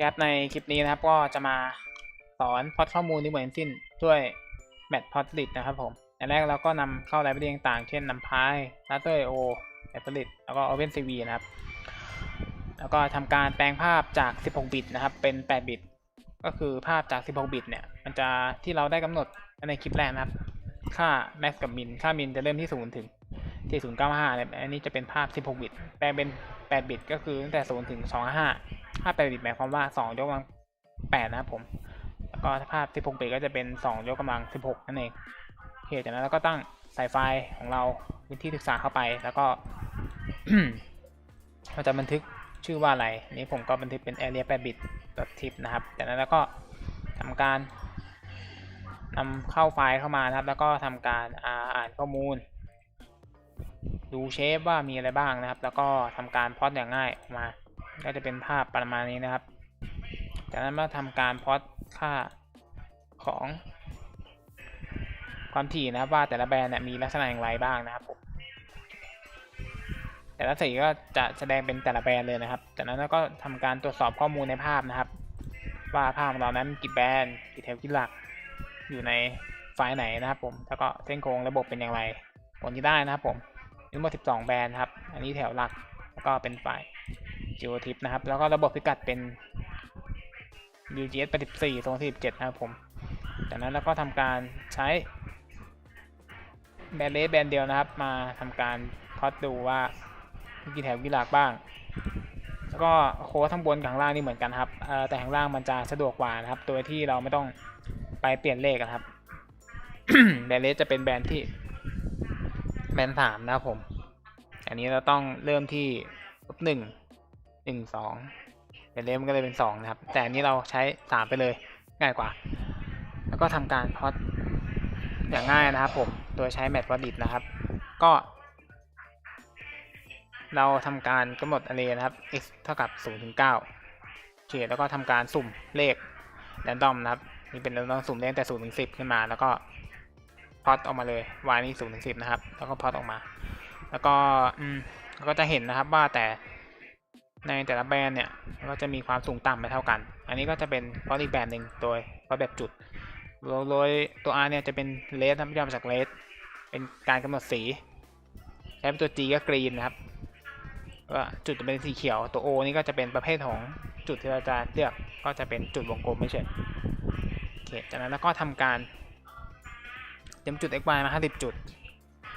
แก๊ปในคลิปนี้นะครับก็จะมาสอนพอดข้อมูลที่เหมือนสิ้นด้วยแมทพอดลิดนะครับผมอันแรกเราก็นำเข้าไลบรารีต่างๆ เช่นนำพาย r a s p b e r r y o แมทพอดลิดแล้วก็ OpenCV นะครับ แล้วก็ทำการแปลงภาพจาก 16 บิตนะครับ เป็น 8 บิต ก็คือภาพจาก 16 บิตเนี่ย มันจะที่เราได้กำหนดในคลิปแรกนะครับ ค่า max กับ min ค่า min จะเริ่มที่ 0 ถึงที่095เนี่ยอันนี้จะเป็นภาพ 16 บิต แปลงเป็น 8 บิต ก็คือตั้งแต่ 0 ถึง 255 ภาพ8บิตหมายความว่า2ยกกำลัง8นะครับผม แล้วก็ภาพ16บิตก็จะเป็น2ยกกำลัง16นั่นเองโอเคจากนั้นเราก็ตั้งสายไฟล์ของเราพื้นที่ศึกษาเข้าไปแล้วก็เราจะบันทึกชื่อว่าอะไร นี้ผมก็บันทึกเป็น area 8 bit tip นะครับ จากนั้นเราก็ทำการนำเข้าไฟล์เข้ามานะครับ แล้วก็ทำการอ่าอ่านข้อมูล ดูเชฟว่ามีอะไรบ้างนะครับ แล้วก็ทำการพอดอย่างง่ายออกมา ก็จะเป็นภาพประมาณนี้นะครับ จากนั้นมาทำการพอดค่าของความถี่นะครับว่าแต่ละแบรนด์เนี่ยมีลักษณะอย่างไรบ้างนะครับผมแต่ละสีก็จะแสดงเป็นแต่ละแบรนด์เลยนะครับ จากนั้นเราก็ทำการตรวจสอบข้อมูลในภาพนะครับ ว่าภาพของเรานั้นมีกี่แบรนด์กี่แถวกี่หลัก อยู่ในไฟล์ไหนนะครับผม แล้วก็เส้นโครงระบบเป็นอย่างไร ผลที่ได้นะครับผมทั้งหมด 12 แบรนด์ครับ อันนี้แถวหลัก แล้วก็เป็นไฟล์ GeoTip นะครับ แล้วก็ระบบพิกัดเป็น UGS 84 247นะครับผม จากนั้นเราก็ทำการใช้แบนเลสแบนเดียวนะครับ มาทำการพอดดูว่ามีกี่แถวกี่หลักบ้าง แล้วก็โค้ดข้างบนกับข้างล่างนี่เหมือนกันครับ แต่ข้างล่างมันจะสะดวกกว่านะครับ โดยที่เราไม่ต้องไปเปลี่ยนเลขอะครับ แบนเลสจะเป็นแบนที่แบนสามนะครับผม อันนี้เราต้องเริ่มที่ลบหนึ่ง นึ่งสองแบรนเลมันก็เลยเป็นสองนะครับ แต่อันนี้เราใช้สามไปเลยง่ายกว่า แล้วก็ทำการพอดอย่างง่ายนะครับผม โดยใช้แมทวอดิตนะครับ ก็ เราทำการกำหนด array นะครับ x เท่ากับ0ถึง9โอเคแล้วก็ทำการสุ่มเลข random นะครับนี่เป็น random สุ่มเลขแต่0ถึง10 ขึ้นมา แล้วก็พอตออกมาเลย y นี่0ถึง10 นะครับ แล้วก็พอตออกมา แล้วก็อืมก็จะเห็นนะครับว่าแต่ ในแต่ละแบรนด์เนี่ยก็จะมีความสูงต่ำไม่เท่ากัน อันนี้ก็จะเป็นพออีกแบบหนึ่งโดยพอแบบจุดโดยตัว R เนี่ยจะเป็นเลสนะย่อมาจากเลสเป็นการกำหนดสีใช้เป็นตัว G ก็กรีนนะครับก็จุดจะเป็นสีเขียวตัว O นี่ก็จะเป็นประเภทของจุดที่เราจะเลือกก็จะเป็นจุดวงกลมไม่ใช่โอเคจากนั้นแล้วก็ทำการเตรียมจุด x y มา50 จุด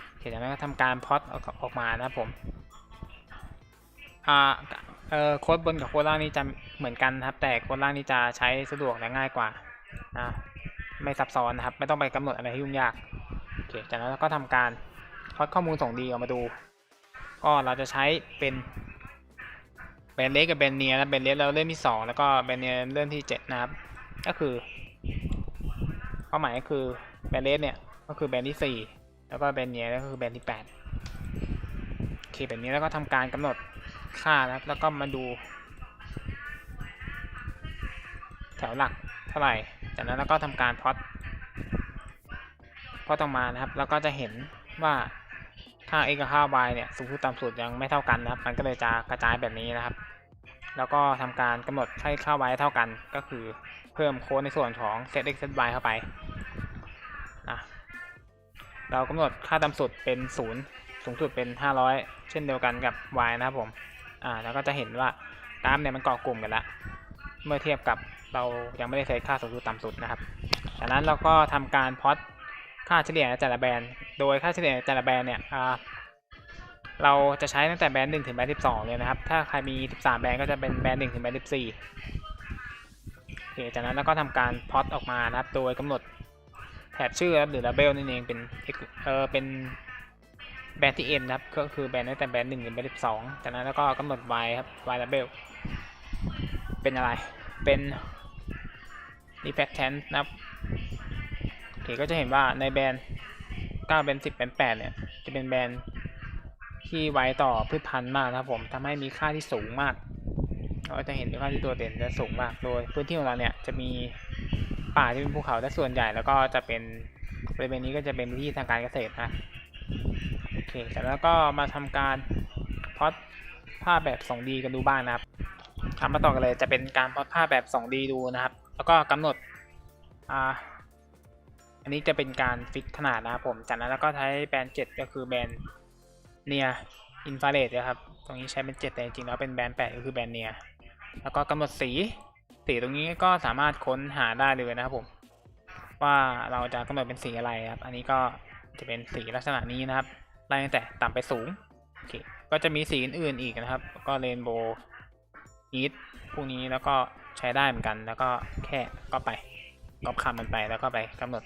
โอเคจากนั้นก็ทำการพอตออกมานะครับผมอ่า เอ่อโค้ดบนกับโค้ดล่างนี่จะเหมือนกันนะครับ แต่โค้ดล่างนี่จะใช้สะดวกและง่ายกว่านะไม่ซับซ้อนนะครับ ไม่ต้องไปกำหนดอะไรยุ่งยากโอเคจากนั้นเราก็ทำการพอดข้อมูลส่งดีออกมาดู ก็เราจะใช้เป็นแบนเลสกับแบนเนียนะแบนเลสเราเริ่มที่สองแล้วก็แบนเนียเริ่มที่เจ็ดนะครับ ก็คือเป้าหมายก็คือแบนเลสเนี่ยก็คือแบนที่สี่แล้วก็แบนเนียก็คือแบนที่แปดโอเคแบบนี้แล้วก็ทำการกำหนด ค่านะครับ แล้วก็มาดู แถวหลักเท่าไหร่ จากนั้นเราก็ทำการพอดพอดออกมานะครับ แล้วก็จะเห็นว่าค่า x กับค่า y เนี่ย สูงสุดต่ำสุดยังไม่เท่ากันนะครับ มันก็เลยจะกระจายแบบนี้นะครับ แล้วก็ทำการกำหนดให้ค่า y เท่ากัน ก็คือเพิ่มโค้ดในส่วนของ set x set y เข้าไปนะเรากำหนดค่าต่ำสุดเป็น 0 สูงสุดเป็น 500 เช่นเดียวกันกับ y นะครับผม อ่าแล้วก็จะเห็นว่ากราฟเนี่ยมันเกาะกลุ่มกันละเมื่อเทียบกับเรายังไม่ได้เซตค่าสูงสุดต่ำสุดนะครับจากนั้นเราก็ทำการพอดค่าเฉลี่ยแต่ละแบรนด์โดยค่าเฉลี่ยแต่ละแบรนด์เนี่ยเราจะใช้ตั้งแต่แบรนด์หนึ่งถึงแบรนด์สิบสองเลยนะครับ ถ้าใครมีสิบสามแบรนด์ก็จะเป็นแบรนด์หนึ่งถึงแบรนด์สิบสี่โอเคจากนั้นเราก็ทำการพอดออกมานะครับ โดยกำหนดแถบชื่อหรือ label นั่นเองเป็นเออเป็น แบรนด์ที่ n นะครับก็คือแบรนด์ตั้งแต่แบรนด์หนึ่งถึงแบรนด์สิบสองจากนั้นแล้วก็กำหนด y ครับ y label เป็นอะไร เป็น reflectance นะครับโอเคก็จะเห็นว่าในแบรนด์9แบรนด์10แบรนด์8เนี่ย จะเป็นแบรนด์ที่ไวต่อพืชพันธุ์มากนะครับผมทำให้มีค่าที่สูงมากเราจะเห็นค่าที่ตัวเด่นจะสูงมาก โดยพื้นที่ของเราเนี่ยจะมีป่าที่เป็นภูเขาแต่ส่วนใหญ่แล้วก็จะเป็นบริเวณนี้ก็จะเป็นพื้นที่ทางการเกษตรนะ โอเคแต่แล้วก็มาทำการพอดภาพแบบ 2D กันดูบ้างนะครับคครับมาต่อกันเลยจะเป็นการพอดภาพแบบ 2D ดูนะครับ แล้วก็กำหนดอ่าอันนี้จะเป็นการฟิกขนาดนะครับผม จากนั้นแล้วก็ใช้แบนด์7ก็คือแบนด์เนียอินฟราเรดนะครับ ตรงนี้ใช้เป็น7แต่จริงๆแล้วเป็นแบนด์8ก็คือแบนด์เนียแล้วก็กำหนดสี สีตรงนี้ก็สามารถค้นหาได้เลยนะครับผม ว่าเราจะกำหนดเป็นสีอะไรครับ อันนี้ก็จะเป็นสีลักษณะนี้นะครับ ไล่ตั้งแต่ต่ำไปสูงโอเคก็จะมีสีอื่นอีกนะครับ ก็เรนโบว์อีทพวกนี้แล้วก็ใช้ได้เหมือนกัน แล้วก็แค่ก็ไปก๊อปคำมันไปแล้วก็ไปกำหนด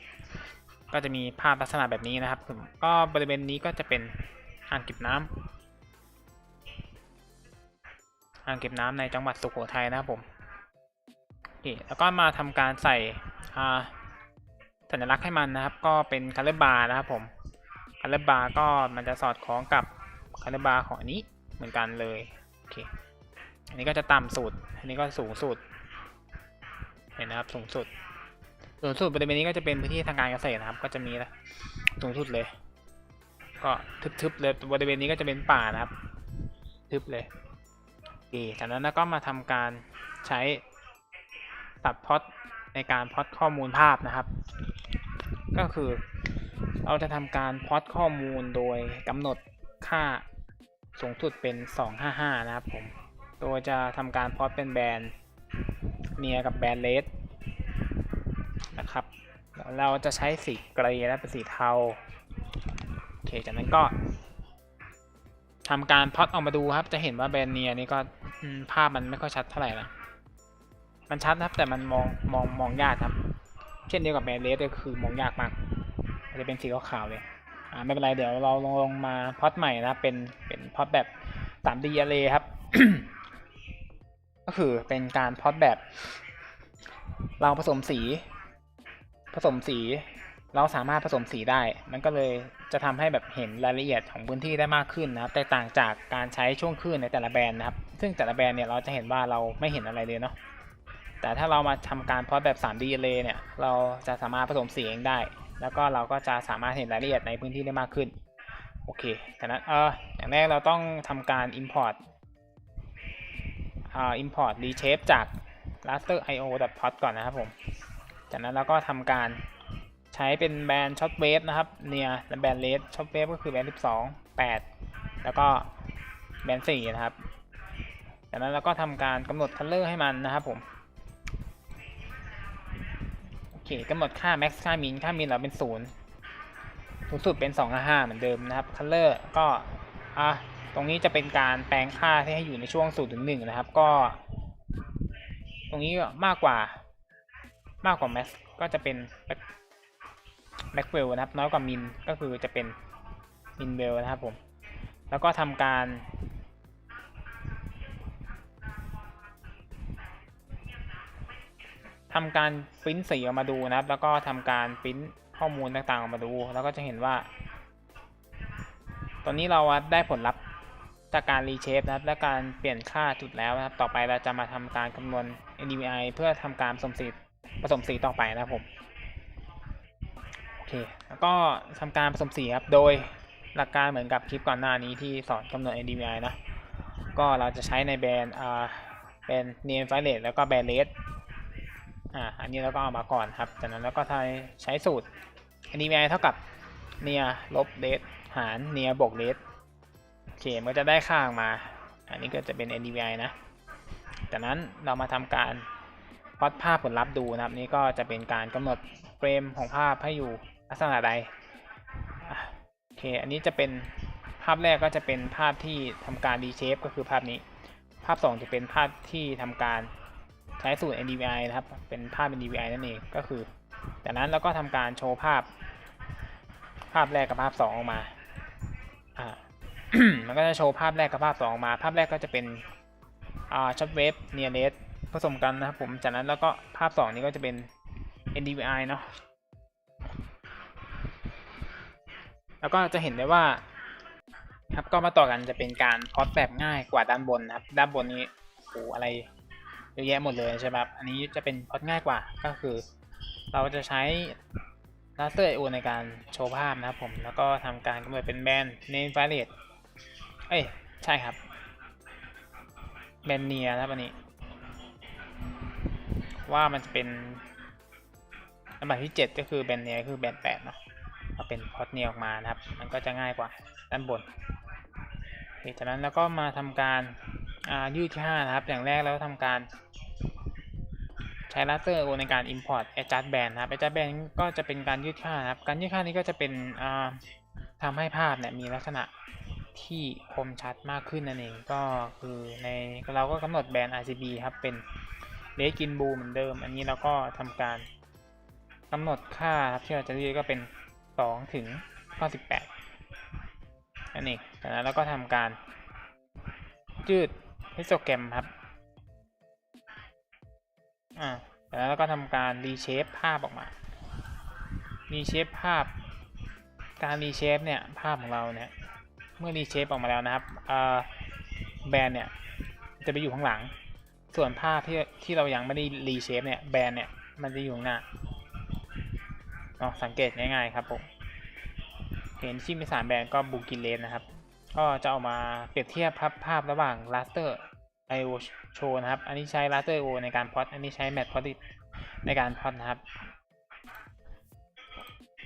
ก็จะมีภาพลักษณะแบบนี้นะครับผมก็บริเวณนี้ก็จะเป็นอ่างเก็บน้ำอ่างเก็บน้ำในจังหวัดสุโขทัยนะครับผมโอเคแล้วก็มาทำการใส่สัญลักษณ์ให้มันนะครับ ก็เป็นคัลเลอร์บาร์นะครับผม คัลเลอร์บาร์ก็มันจะสอดคล้องกับคัลเลอร์บาร์ของอันนี้เหมือนกันเลยโอเคอันนี้ก็จะต่ำสุด อันนี้ก็สูงสุด เห็นนะครับสูงสุด สูงสุดบริเวณนี้ก็จะเป็นพื้นที่ทางการเกษตรนะครับ ก็จะมีนะสูงสุดเลย ก็ทึบๆเลยบริเวณนี้ก็จะเป็นป่านะครับ ทึบเลยโอเคจากนั้นก็มาทำการใช้ตัดพอดในการพอดข้อมูลภาพนะครับ ก็คือ เราจะทำการพอดข้อมูลโดยกำหนดค่าสูงสุดเป็น 255 นะครับผม โดยจะทำการพอดเป็นแบรนด์เนียกับแบรนด์เลสนะครับ เราจะใช้สีเกรย์และเป็นสีเทา โอเค จากนั้นก็ทำการพอดออกมาดูครับ จะเห็นว่าแบรนด์เนียนี่ก็ภาพมันไม่ค่อยชัดเท่าไหร่นะ มันชัดนะครับแต่มันมองมองมองยากครับ เช่นเดียวกับแบรนด์เลสก็คือมองยากมาก จะเป็นสีขาวๆเลยอ่าไม่เป็นไรเดี๋ยวเราลงลงมาพอดใหม่นะเป็นเป็นพอดแบบ 3D array ครับ ก็คือเป็นการพอดแบบ เราผสมสี ผสมสี เราสามารถผสมสีได้ มันก็เลยจะทำให้แบบเห็นรายละเอียดของพื้นที่ได้มากขึ้นนะครับแตกต่างจากการใช้ช่วงคลื่นในแต่ละแบรนด์นะครับ ซึ่งแต่ละแบรนด์เนี่ยเราจะเห็นว่าเราไม่เห็นอะไรเลยเนาะแต่ถ้าเรามาทำการพอดแบบ 3D a r r a เนี่ย เราจะสามารถผสมสีเองได้ แล้วก็เราก็จะสามารถเห็นรายละเอียดในพื้นที่ได้มากขึ้น โอเคจากนั้นเอออย่างแรกเราต้องทำการ import อ่า import reshape จาก raster.io.plot ก่อนนะครับผม จากนั้นเราก็ทำการใช้เป็นแบรนด์ short wave นะครับเนี่ยและแบรนด์ red short wave ก็คือแบรนด์12 8 แล้วก็แบรนด์4นะครับ จากนั้นเราก็ทำการกำหนด color ให้มันนะครับผม เคกำหนดค่า max ค่า min ค่า min เราเป็นศูนย์สูงสุดเป็น2 5 5เหมือนเดิมนะครับ color ก็อะตรงนี้จะเป็นการแปลงค่าที่ให้อยู่ในช่วง0ถึง1นะครับ ก็ ตรงนี้มากกว่ามากกว่า max ก็จะเป็น maxwell นะครับ น้อยกว่า min ก็คือจะเป็น minwell นะครับผม แล้วก็ทำการ ทำการปริ้นสีออกมาดูนะครับ แล้วก็ทำการปริ้นข้อมูลต่างๆออกมาดู แล้วก็จะเห็นว่า ตอนนี้เราได้ผลลัพธ์จากการรีเชฟนะครับ และการเปลี่ยนค่าจุดแล้วนะครับ ต่อไปเราจะมาทำการคำนวณ NDVI เพื่อทำการผสมสีผสมสีต่อไปนะครับผมโอเค แล้วก็ทำการผสมสีครับโดยหลักการเหมือนกับคลิปก่อนหน้านี้ที่สอนคำนวณ NDVI นะ ก็เราจะใช้ในแบรนด์อ่าแบรน Near Infrared แล้วก็แบรนด์ Red อ่าอันนี้เราก็เอามาก่อนครับ จากนั้นเราก็ใช้สูตร NDVI เท่ากับ near ลบ red หาร near บวก red โอเคมันก็จะได้ค่าออกมา อันนี้ก็จะเป็น NDVI นะ จากนั้นเรามาทำการพอดภาพผลลัพธ์ดูนะครับ นี่ก็จะเป็นการกำหนดเฟรมของภาพให้อยู่ลักษณะใดโอเค อันนี้จะเป็นภาพแรกก็จะเป็นภาพที่ทำการ reshape ก็คือภาพนี้ ภาพ 2 จะเป็นภาพที่ทำการ ใช้สูตร NDVI นะครับ เป็นภาพ NDVI นั่นเองก็คือ จากนั้นเราก็ทำการโชว์ภาพ ภาพแรกกับภาพ 2 ออกมาอ่ามันก็จะโชว์ภาพแรกกับภาพ 2 ออกมา ภาพแรกก็จะเป็นอ่าช็อตเวฟเนียเลสผสมกันนะครับผมจากนั้นแล้วก็ภาพ 2 นี้ก็จะเป็น NDVI เนาะแล้วก็จะเห็นได้ว่าครับก็มาต่อกันจะเป็นการพอดแบบง่ายกว่าด้านบนนะครับ ด้านบนนี้โอ้อะไร เยอะแยะหมดเลยใช่ไหมครับอันนี้จะเป็นพอดง่ายกว่าก็คือ เราจะใช้ Raster IO ในการโชว์ภาพนะครับผมแล้วก็ทำการกำหนดเป็นแบนด์ Name f i l e เอ้ยใช่ครับแบนเนียนะครับอันนี้ ว่ามันจะเป็นลำดับที่เจ็ดก็คือแบนเนียคือแบนแปดเนาะเอาเป็นพอดเนียออกมานะครับ มันก็จะง่ายกว่าด้านบนจากนั้นแล้วก็มาทำการยืดค่านะครับ อย่างแรกแล้วทำการ ใช้ raster o ในการ import adjust band นะครับ adjust band ก็จะเป็นการยืดค่านะครับ การยืดค่านี้ก็จะเป็นทำให้ภาพเนี่ยมีลักษณะที่คมชัดมากขึ้นนั่นเอง ก็คือในเราก็กำหนดแบน RGB ครับ เป็น red green blue เหมือนเดิม อันนี้เราก็ทำการกำหนดค่าครับที่เราจะยืดก็เป็น 2 ถึง 98นั่นเองจากนั้นเราก็ทำการยืดฮิสโตแกรมครับ อ่าแล้วเราก็ทำการรีเชฟภาพออกมารีเชฟภาพ การรีเชฟเนี่ยภาพของเราเนี่ยเมื่อรีเชฟออกมาแล้วนะครับแบรนด์เนี่ยจะไปอยู่ข้างหลัง ส่วนภาพที่ที่เรายังไม่ได้รีเชฟเนี่ยแบรนด์เนี่ยมันจะอยู่หน้าเนาะสังเกตง่ายๆครับผมเห็นชื่อมีสามแบรนด์ก็บูกิเลนนะครับ ก็จะเออกมาเปรียบเทียบภาพภาพระหว่าง raster IO show นะครับ อันนี้ใช้ raster IO ในการพอดอันนี้ใช้ mat p o d ในการพอดนะครับ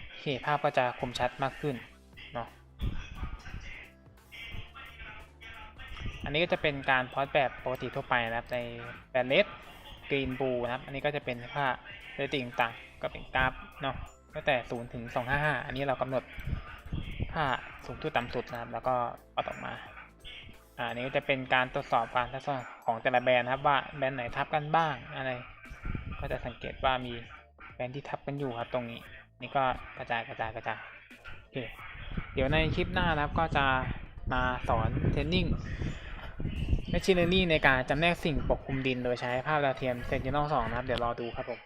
โอเค ภาพก็จะคมชัดมากขึ้นเนาะ อันนี้ก็จะเป็นการพอดแบบปกติทั่วไปนะครับ ในแบบเลสกรีนบูนะครับ อันนี้ก็จะเป็นค่าเรตติ้งต่างก็เป็นกราฟเนาะตั้งแต่ 0 ถึง 255 อันนี้เรากำหนดค่าสูงสุดต่ำสุดนะครับ แล้วก็เอาออกมา อันนี้จะเป็นการตรวจสอบการทัศนของแต่ละแบรนด์ครับว่าแบรนด์ไหนทับกันบ้างอะไร ก็จะสังเกตว่ามีแบรนด์ที่ทับกันอยู่ครับตรงนี้ นี่ก็กระจายกระจายกระจายโอเคเดี๋ยวในคลิปหน้านะครับก็จะมาสอนเทรนนิ่ง Machine Learning ในการจำแนกสิ่งปกคลุมดินโดยใช้ภาพดาวเทียม Sentinel 2นะครับ เดี๋ยวรอดูครับผม